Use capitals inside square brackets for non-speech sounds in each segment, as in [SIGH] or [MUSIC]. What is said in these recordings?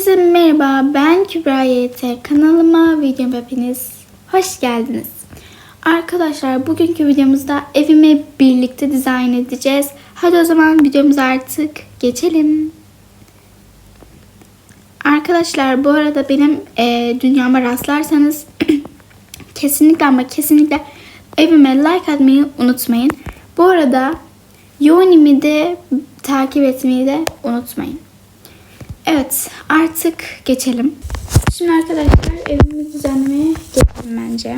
Herkese merhaba, ben Kübra YT. Kanalıma, videoma hepiniz hoş geldiniz. Arkadaşlar bugünkü videomuzda evimi birlikte dizayn edeceğiz. Hadi o zaman videomuza artık geçelim. Arkadaşlar bu arada benim e, dünyama rastlarsanız [CLEARS THROAT] kesinlikle ama kesinlikle evime like atmayı unutmayın. Bu arada Yonimi de takip etmeyi de unutmayın. Evet artık geçelim. Şimdi arkadaşlar evimi düzenlemeye geçelim bence.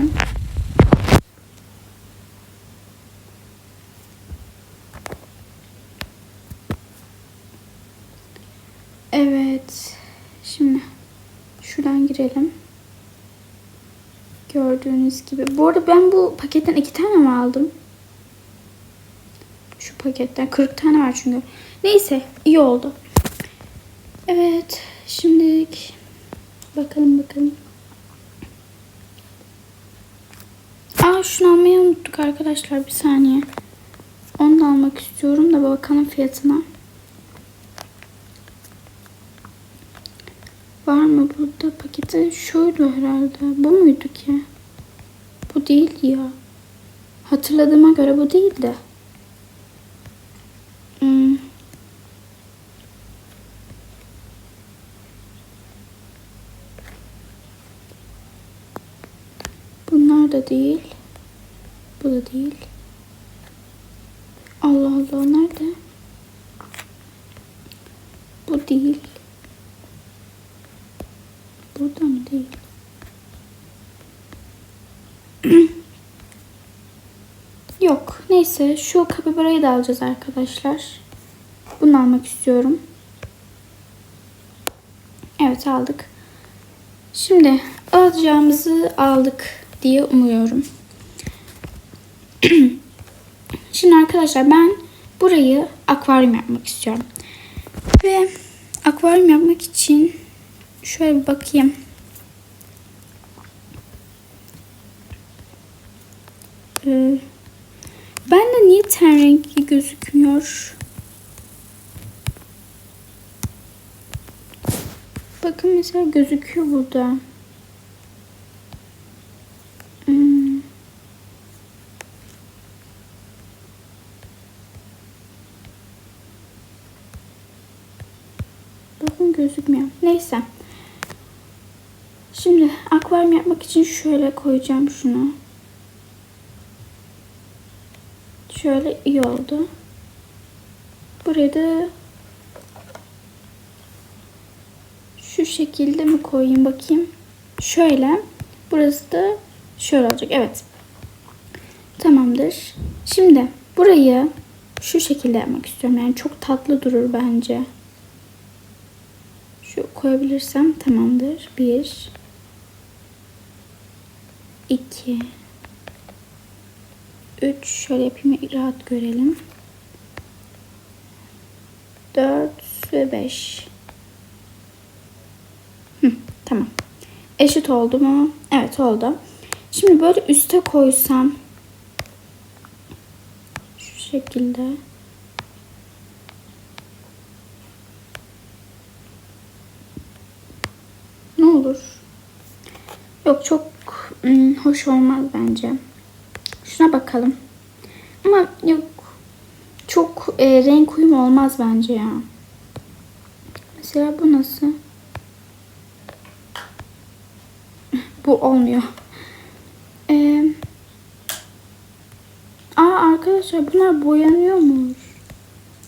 Evet. Şimdi şuradan girelim. Gördüğünüz gibi. Bu arada ben bu paketten iki tane mi aldım? Şu paketten 40 tane var çünkü. Neyse iyi oldu. Evet. Şimdi bakalım bakalım. Aa şunu almayı unuttuk arkadaşlar. Bir saniye. Onu da almak istiyorum da bakalım fiyatına. Var mı burada paketi? Şuydu herhalde. Bu muydu ki? Bu değil ya. Hatırladığıma göre bu değildi. Hmm. Bunlar da değil. Bu da değil. Allah Allah nerede? Bu değil. Burada mı değil? [CLEARS THROAT] Yok. Neyse şu kapibarayı da alacağız arkadaşlar. Bunu almak istiyorum. Evet aldık. Şimdi alacağımızı aldık diye umuyorum. [CLEARS THROAT] Şimdi arkadaşlar ben burayı akvaryum yapmak istiyorum. Ve akvaryum yapmak için şöyle bir bakayım. Ee, ben de niye ten rengi gözükmüyor? Bakın mesela gözüküyor burada. Hmm. Bakın gözükmüyor. Neyse. Şimdi akvaryum yapmak için şöyle koyacağım şunu. Şöyle iyi oldu. Buraya da şu şekilde mi koyayım bakayım. Şöyle. Burası da şöyle olacak. Evet. Tamamdır. Şimdi burayı şu şekilde yapmak istiyorum. Yani çok tatlı durur bence. Koyabilirsem tamamdır. Bir. iki, Üç. Şöyle yapayım rahat görelim. Dört ve beş. Hı, tamam. Eşit oldu mu? Evet oldu. Şimdi böyle üste koysam şu şekilde ne olur? Yok çok ım, hoş olmaz bence. Şuna bakalım. Ama yok çok e, renk uyumu olmaz bence ya. Mesela bu nasıl? bu olmuyor. Ee, aa arkadaşlar bunlar boyanıyormuş.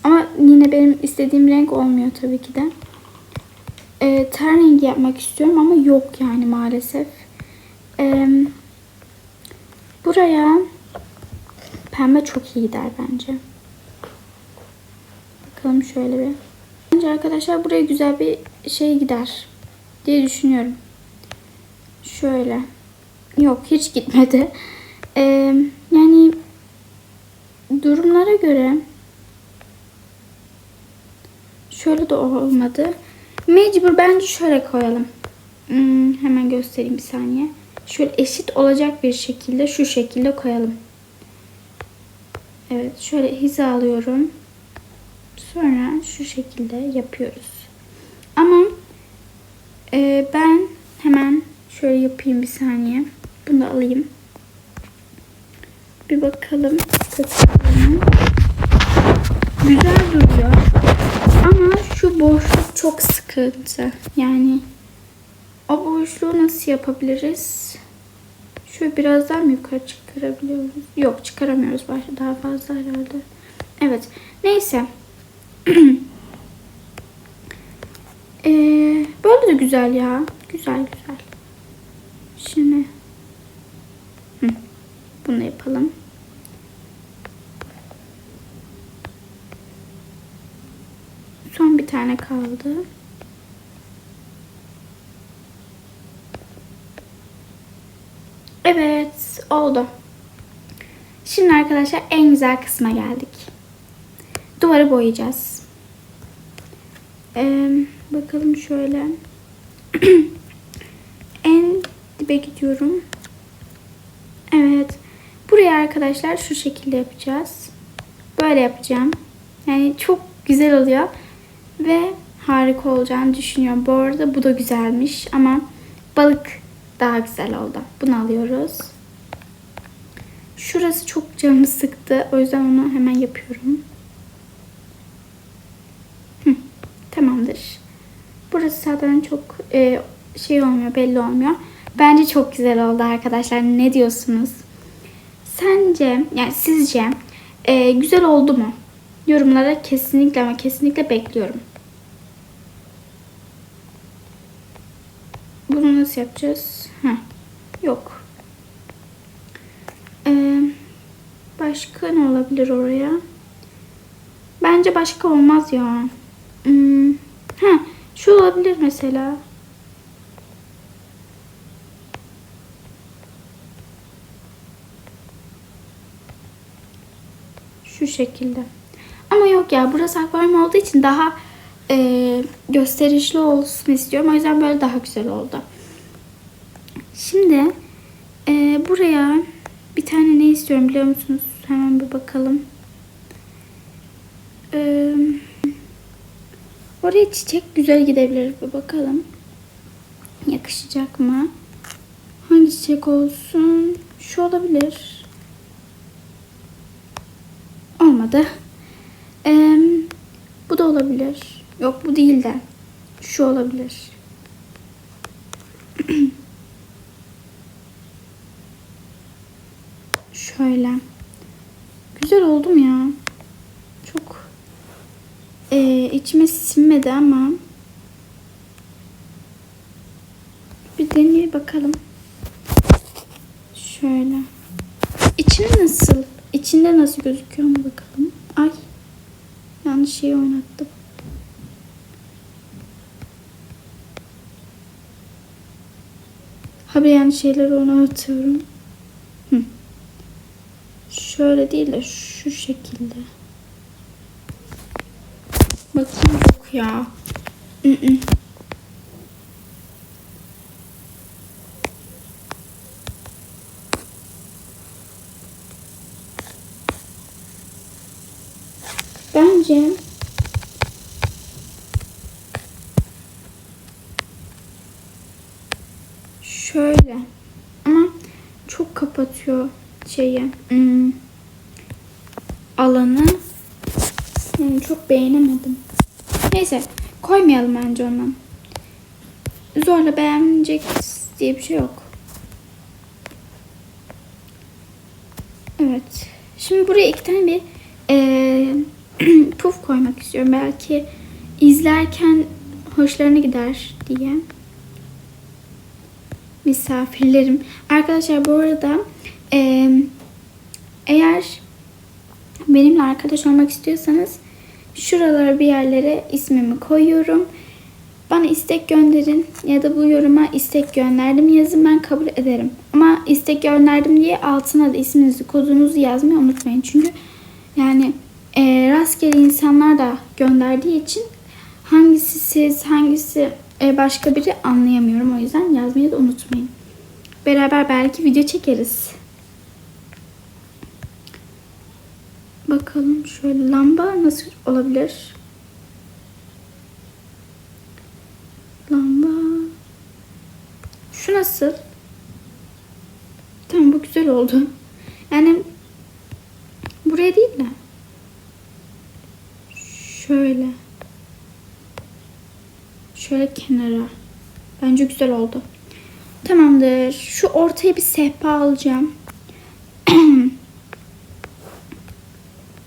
Ama yine benim istediğim renk olmuyor tabii ki de. Ee, ten rengi yapmak istiyorum ama yok yani maalesef. Ee, buraya pembe çok iyi gider bence. Bakalım şöyle bir. Bence arkadaşlar buraya güzel bir şey gider diye düşünüyorum. Şöyle. Yok hiç gitmedi. Ee, yani durumlara göre şöyle de olmadı. Mecbur bence şöyle koyalım. Hmm, hemen göstereyim bir saniye. Şöyle eşit olacak bir şekilde şu şekilde koyalım. Evet şöyle hizalıyorum. Sonra şu şekilde yapıyoruz. Ama Ee, ben hemen şöyle yapayım bir saniye. Bunu da alayım. Bir bakalım. Güzel duruyor. Ama şu boşluk çok sıkıntı. Yani o boşluğu nasıl yapabiliriz? Şöyle biraz daha mı yukarı çıkarabiliyoruz? Yok çıkaramıyoruz daha fazla herhalde. Evet. Neyse. [CLEARS THROAT] ee, böyle de güzel ya. Güzel güzel. Şimdi Hı, bunu yapalım. Son bir tane kaldı. Evet, oldu. Şimdi arkadaşlar en güzel kısma geldik. Duvarı boyayacağız. Ee, bakalım şöyle. [CLEARS THROAT] en dibe gidiyorum. Evet. Buraya arkadaşlar şu şekilde yapacağız. Böyle yapacağım. Yani çok güzel oluyor. Ve harika olacağını düşünüyorum. Bu arada bu da güzelmiş ama balık daha güzel oldu. Bunu alıyoruz. Şurası çok canımı sıktı. O yüzden onu hemen yapıyorum. Hı, tamamdır. Burası zaten çok e, şey olmuyor, belli olmuyor. Bence çok güzel oldu arkadaşlar. Ne diyorsunuz? Sence, yani sizce e, güzel oldu mu? Yorumlara kesinlikle ama kesinlikle bekliyorum. Bunu nasıl yapacağız? Heh. Yok. Ee, başka ne olabilir oraya? Bence başka olmaz ya. Hmm. Ha, şu olabilir mesela. Şu şekilde. Ama yok ya burası akvaryum olduğu için daha e, gösterişli olsun istiyorum. O yüzden böyle daha güzel oldu. Şimdi e, buraya bir tane ne istiyorum biliyor musunuz? Hemen bir bakalım. E, oraya çiçek güzel gidebilir. Bir bakalım. Yakışacak mı? Hangi çiçek olsun? Şu olabilir. Olmadı. Ee, bu da olabilir. Yok bu değil de. Şu olabilir. [CLEARS THROAT] Şöyle. Güzel oldum ya. Çok e, içime sinmedi ama bir deneye bakalım. Şöyle. İçine nasıl? İçinde nasıl gözüküyor mu bakalım. Ay. Yanlış şeyi oynattım. Habire yanlış şeyleri oynatıyorum. Hı. Şöyle değil de şu şekilde. Bakayım yok ya. Hı -hı. Bence şöyle ama çok kapatıyor şeyi hmm, alanı yani çok beğenemedim. Neyse koymayalım bence onu. Zorla beğenecek diye bir şey yok. Evet. Şimdi buraya iki tane bir e, [CLEARS THROAT] puf koymak istiyorum. Belki izlerken hoşlarına gider diye. Misafirlerim. Arkadaşlar bu arada e, eğer benimle arkadaş olmak istiyorsanız şuralara bir yerlere ismimi koyuyorum. Bana istek gönderin ya da bu yoruma istek gönderdim yazın ben kabul ederim. Ama istek gönderdim diye altına da isminizi kodunuzu yazmayı unutmayın. Çünkü yani e, rastgele insanlar da gönderdiği için hangisi siz hangisi e, başka biri anlayamıyorum. O yüzden yazmayı da unutmayın. Beraber belki video çekeriz. Bakalım şöyle lamba nasıl olabilir? Lamba Şu nasıl? Tamam bu güzel oldu. Yani buraya değil de şöyle şöyle kenara. Bence güzel oldu. Tamamdır. Şu ortaya bir sehpa alacağım. [CLEARS THROAT]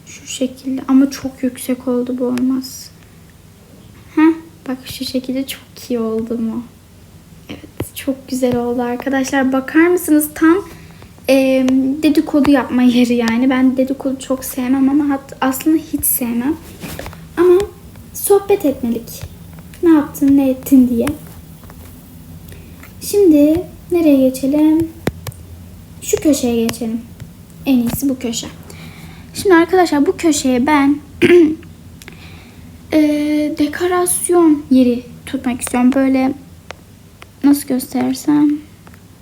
şu şekilde ama çok yüksek oldu bu olmaz. Heh, bak şu şekilde çok iyi oldu mu? Evet çok güzel oldu arkadaşlar. Bakar mısınız tam e, dedikodu yapma yeri yani. Ben dedikodu çok sevmem ama hat, aslında hiç sevmem. Ama sohbet etmelik. Ne yaptın ne ettin diye. Şimdi nereye geçelim? Şu köşeye geçelim. En iyisi bu köşe. Şimdi arkadaşlar bu köşeye ben [CLEARS THROAT] e, dekorasyon yeri tutmak istiyorum. Böyle nasıl gösterirsem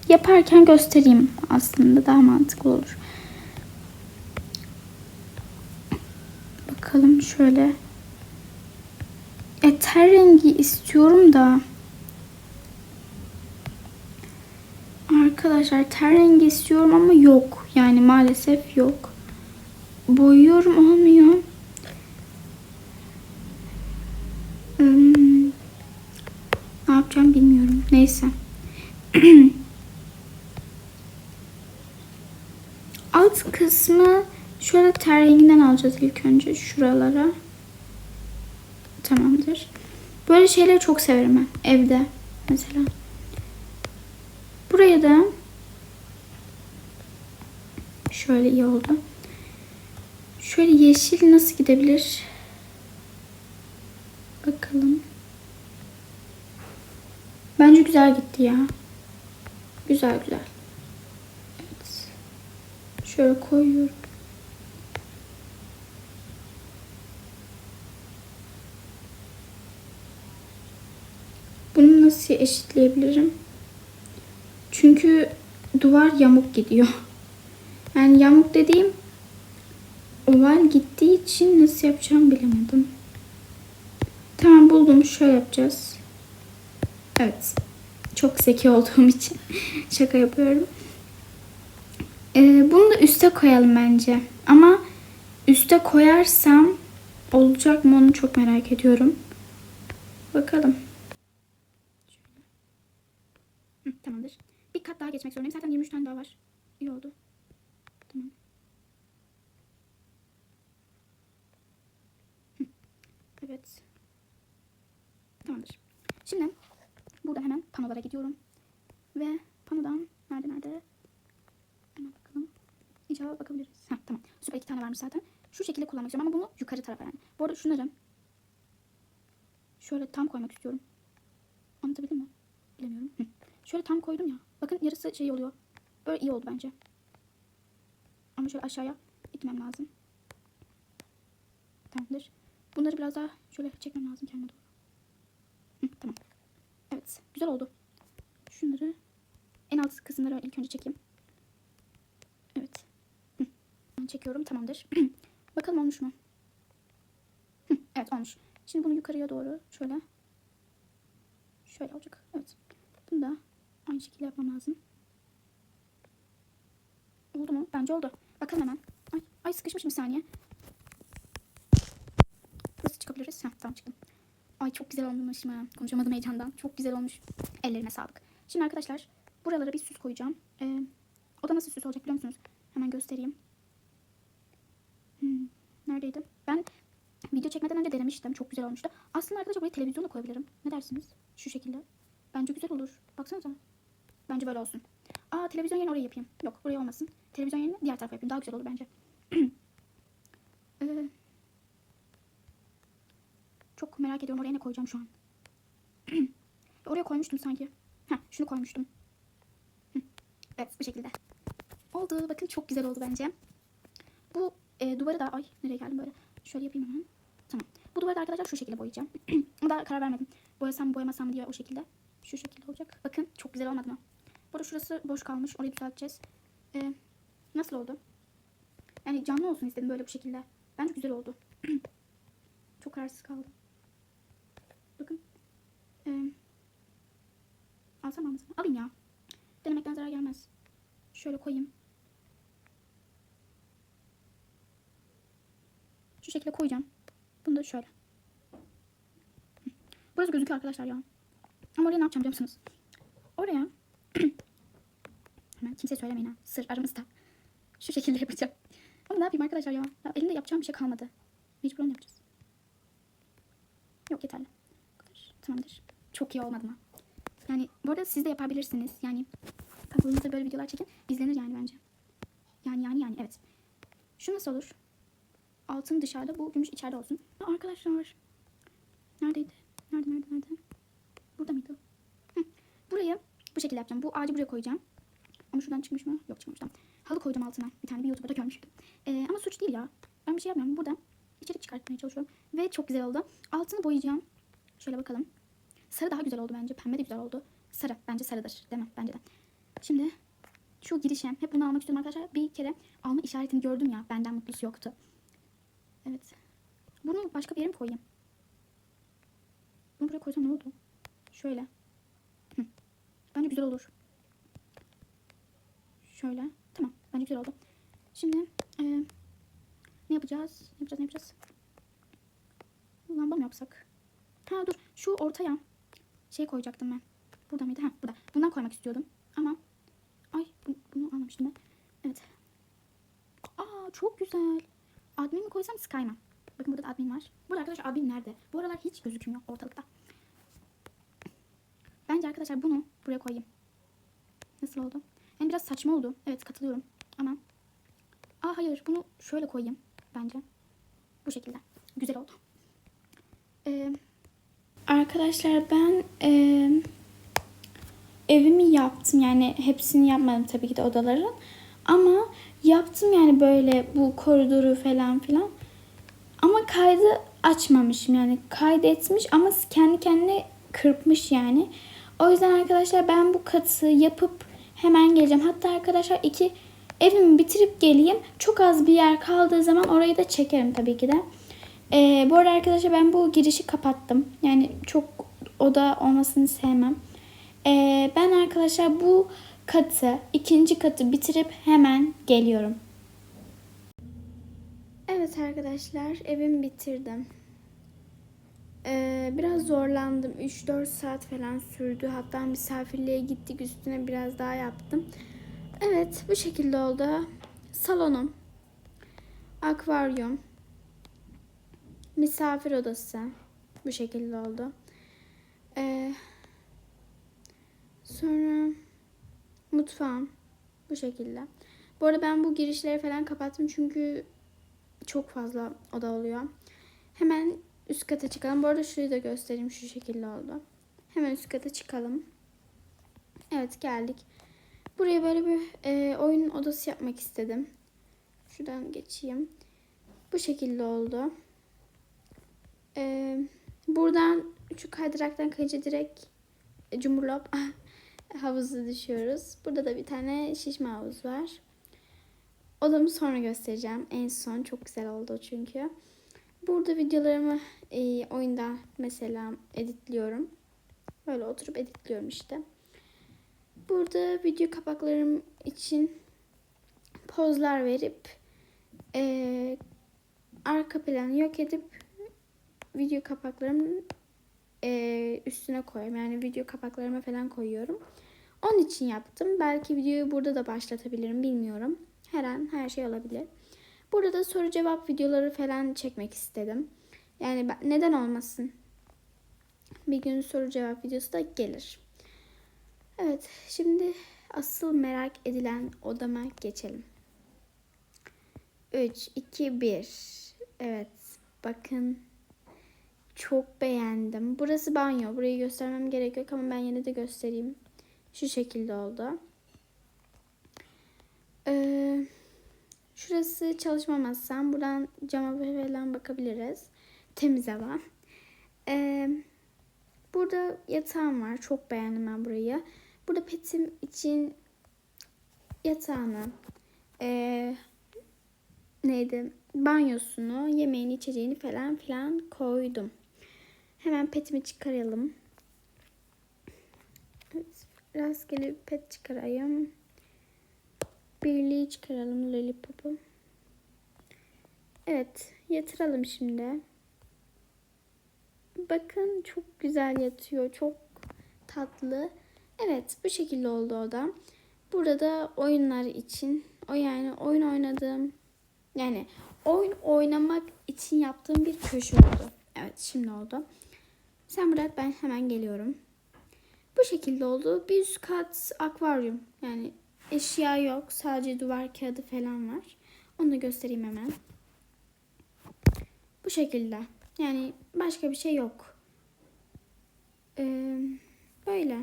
yaparken göstereyim aslında daha mantıklı olur. Bakalım şöyle. E, ter rengi istiyorum da Arkadaşlar ter rengi istiyorum ama yok. Yani maalesef yok. Boyuyorum olmuyor. Hmm, ne yapacağım bilmiyorum. Neyse. [CLEARS THROAT] Alt kısmı şöyle ter renginden alacağız ilk önce şuralara. Böyle şeyleri çok severim ben evde mesela. Buraya da şöyle iyi oldu. Şöyle yeşil nasıl gidebilir? Bakalım. Bence güzel gitti ya. Güzel güzel. Evet. Şöyle koyuyorum. Bunu nasıl eşitleyebilirim? Çünkü duvar yamuk gidiyor. Yani yamuk dediğim oval gittiği için nasıl yapacağımı bilemedim. Tamam buldum. Şöyle yapacağız. Evet. Çok zeki olduğum için [LAUGHS] şaka yapıyorum. Ee, bunu da üste koyalım bence. Ama üste koyarsam olacak mı onu çok merak ediyorum. Bakalım. Hı, tamamdır. Bir kat daha geçmek zorundayım. Zaten 23 tane daha var. İyi oldu. Tamam. Evet. Tamamdır. Şimdi burada hemen panolara gidiyorum. Ve panodan nerede nerede? Hemen bakalım. İnşallah bakabiliriz. Heh, tamam. Süper iki tane varmış zaten. Şu şekilde kullanmak istiyorum ama bunu yukarı tarafa yani. Bu arada şunları şöyle tam koymak istiyorum. Anlatabildim mi? Bilemiyorum. Şöyle tam koydum ya. Bakın yarısı şey oluyor. Böyle iyi oldu bence. Ama şöyle aşağıya itmem lazım. Tamamdır. Bunları biraz daha şöyle çekmem lazım kendime doğru. Hı, tamam. Evet. Güzel oldu. Şunları en alt kısımları ilk önce çekeyim. Evet. Hı. Çekiyorum. Tamamdır. [CLEARS THROAT] Bakalım olmuş mu? Hı, evet olmuş. Şimdi bunu yukarıya doğru şöyle şöyle olacak. Evet. Bunu da aynı şekilde yapmam lazım. Bence oldu. Bakalım hemen. Ay, ay sıkışmış bir saniye. Nasıl çıkabiliriz? Heh, tamam çıktım. Ay çok güzel olmuş mu? Konuşamadım heyecandan. Çok güzel olmuş. Ellerime sağlık. Şimdi arkadaşlar buralara bir süs koyacağım. Ee, o da nasıl süs olacak biliyor musunuz? Hemen göstereyim. Hmm, neredeydi? Ben video çekmeden önce denemiştim. Çok güzel olmuştu. Aslında arkadaşlar buraya televizyon da koyabilirim. Ne dersiniz? Şu şekilde. Bence güzel olur. Baksanıza. Bence böyle olsun. Aa televizyon yerini oraya yapayım. Yok buraya olmasın. Televizyon yerini diğer tarafa yapayım. Daha güzel olur bence. [CLEARS THROAT] Ee, çok merak ediyorum oraya ne koyacağım şu an. [CLEARS THROAT] oraya koymuştum sanki. Heh, şunu koymuştum. Evet bu şekilde. Oldu. Bakın çok güzel oldu bence. Bu e, duvarı da ay nereye geldim böyle. Şöyle yapayım hemen. Tamam. Bu duvarı da arkadaşlar şu şekilde boyayacağım. [CLEARS THROAT] Daha karar vermedim. Boyasam boyamasam diye o şekilde. Şu şekilde olacak. Bakın çok güzel olmadı mı? Burada şurası boş kalmış. Orayı düzelteceğiz. Ee, nasıl oldu? Yani canlı olsun istedim böyle bu şekilde. Bence güzel oldu. [CLEARS THROAT] çok kararsız kaldım. Bakın. Ee, alsam almasam. Alayım ya. Denemekten zarar gelmez. Şöyle koyayım. Şu şekilde koyacağım. Bunu da şöyle. Burası gözüküyor arkadaşlar ya. Ama oraya ne yapacağım biliyor musunuz? Oraya [CLEARS THROAT] hemen kimseye söylemeyin ha. Sır aramızda. Şu şekilde yapacağım. Ama ne yapayım arkadaşlar ya? ya elimde yapacağım bir şey kalmadı. Mecburen yapacağız. Yok yeterli. Tamamdır. Çok iyi olmadı mı? Yani bu arada siz de yapabilirsiniz. Yani kanalımızda böyle videolar çekin. İzlenir yani bence. Yani yani yani evet. Şu nasıl olur? Altın dışarıda bu gümüş içeride olsun. Aa, arkadaşlar. Neredeydi? Nerede nerede nerede? Burada mıydı? Hı. Burayı bu şekilde yapacağım. Bu ağacı buraya koyacağım. Ama şuradan çıkmış mı? Yok çıkmamış. Tamam. Halı koyacağım altına. Bir tane bir YouTube'da görmüştüm. Ee, ama suç değil ya. Ben bir şey yapmıyorum. Buradan içerik çıkartmaya çalışıyorum. Ve çok güzel oldu. Altını boyayacağım. Şöyle bakalım. Sarı daha güzel oldu bence. Pembe de güzel oldu. Sarı. Bence sarıdır. Değil mi? Bence de. Şimdi şu girişim. Hep bunu almak istiyorum arkadaşlar. Bir kere alma işaretini gördüm ya. Benden mutlusu yoktu. Evet. Bunu başka bir yere mi koyayım? Bunu buraya koysam ne oldu? Şöyle. Hı. Bence güzel olur. Şöyle. Tamam. Bence güzel oldu. Şimdi e, ne yapacağız? Ne yapacağız? Ne yapacağız? Lamba mı yapsak? Ha dur. Şu ortaya şey koyacaktım ben. Burada mıydı? Ha burada. Bundan koymak istiyordum. Ama ay bu- bunu almamıştım ben. Evet. Aa çok güzel. Admin mi koysam Sky mı? Bakın burada da admin var. Burada arkadaşlar admin nerede? Bu aralar hiç gözükmüyor ortalıkta. Bence arkadaşlar bunu buraya koyayım. Nasıl oldu? Yani biraz saçma oldu. Evet katılıyorum. Ama Aa hayır bunu şöyle koyayım bence. Bu şekilde. Güzel oldu. Ee, arkadaşlar ben ee, evimi yaptım. Yani hepsini yapmadım tabii ki de odaların. Ama yaptım yani böyle bu koridoru falan filan. Ama kaydı açmamışım yani kaydetmiş ama kendi kendine kırpmış yani. O yüzden arkadaşlar ben bu katı yapıp hemen geleceğim. Hatta arkadaşlar iki evimi bitirip geleyim. Çok az bir yer kaldığı zaman orayı da çekerim tabii ki de. Ee, bu arada arkadaşlar ben bu girişi kapattım. Yani çok oda olmasını sevmem. Ee, ben arkadaşlar bu katı, ikinci katı bitirip hemen geliyorum. Evet arkadaşlar evimi bitirdim. Ee, biraz zorlandım. 3-4 saat falan sürdü. Hatta misafirliğe gittik üstüne biraz daha yaptım. Evet bu şekilde oldu. Salonum. Akvaryum. Misafir odası. Bu şekilde oldu. Ee, sonra mutfağım. Bu şekilde. Bu arada ben bu girişleri falan kapattım çünkü çok fazla oda oluyor. Hemen üst kata çıkalım. Bu arada şurayı da göstereyim. Şu şekilde oldu. Hemen üst kata çıkalım. Evet geldik. Buraya böyle bir e, oyun odası yapmak istedim. Şuradan geçeyim. Bu şekilde oldu. E, buradan şu kaydıraktan kayınca direkt e, cumburlop [LAUGHS] havuza düşüyoruz. Burada da bir tane şişme havuz var. Odamı sonra göstereceğim. En son çok güzel oldu çünkü. Burada videolarımı e, oyunda mesela editliyorum. Böyle oturup editliyorum işte. Burada video kapaklarım için pozlar verip e, arka planı yok edip video kapaklarımın e, üstüne koyuyorum. Yani video kapaklarıma falan koyuyorum. Onun için yaptım. Belki videoyu burada da başlatabilirim bilmiyorum. Her an her şey olabilir. Burada da soru cevap videoları falan çekmek istedim. Yani ben- neden olmasın? Bir gün soru cevap videosu da gelir. Evet, şimdi asıl merak edilen odama geçelim. 3, 2, 1. Evet, bakın. Çok beğendim. Burası banyo. Burayı göstermem gerek yok ama ben yine de göstereyim. Şu şekilde oldu. Ee, şurası çalışma masam. Buradan cama falan bakabiliriz. Temiz hava. Ee, burada yatağım var. Çok beğendim ben burayı. Burada petim için yatağını, ee, neydi, banyosunu, yemeğini, içeceğini falan filan koydum. Hemen petimi çıkaralım. Rastgele bir pet çıkarayım. Birliği çıkaralım Lollipop'u. Evet yatıralım şimdi. Bakın çok güzel yatıyor. Çok tatlı. Evet bu şekilde oldu o da. Burada oyunlar için o yani oyun oynadığım yani oyun oynamak için yaptığım bir köşe oldu. Evet şimdi oldu. Sen bırak ben hemen geliyorum. Bu şekilde oldu. Bir üst kat akvaryum. Yani eşya yok. Sadece duvar kağıdı falan var. Onu da göstereyim hemen. Bu şekilde. Yani başka bir şey yok. Ee, böyle.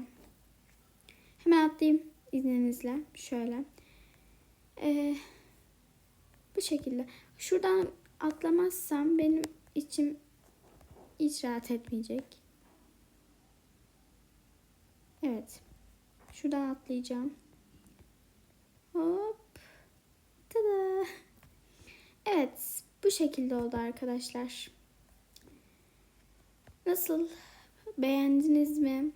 Hemen atlayayım izninizle. Şöyle. Ee, bu şekilde. Şuradan atlamazsam benim içim hiç rahat etmeyecek. Evet. Şuradan atlayacağım. Hop. Tada. Evet. Bu şekilde oldu arkadaşlar. Nasıl? Beğendiniz mi?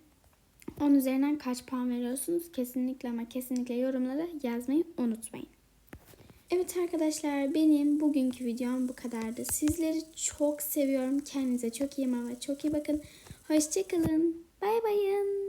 10 üzerinden kaç puan veriyorsunuz? Kesinlikle ama kesinlikle yorumlara yazmayı unutmayın. Evet arkadaşlar benim bugünkü videom bu kadardı. Sizleri çok seviyorum. Kendinize çok iyi ama çok iyi bakın. Hoşçakalın. Bay bayın.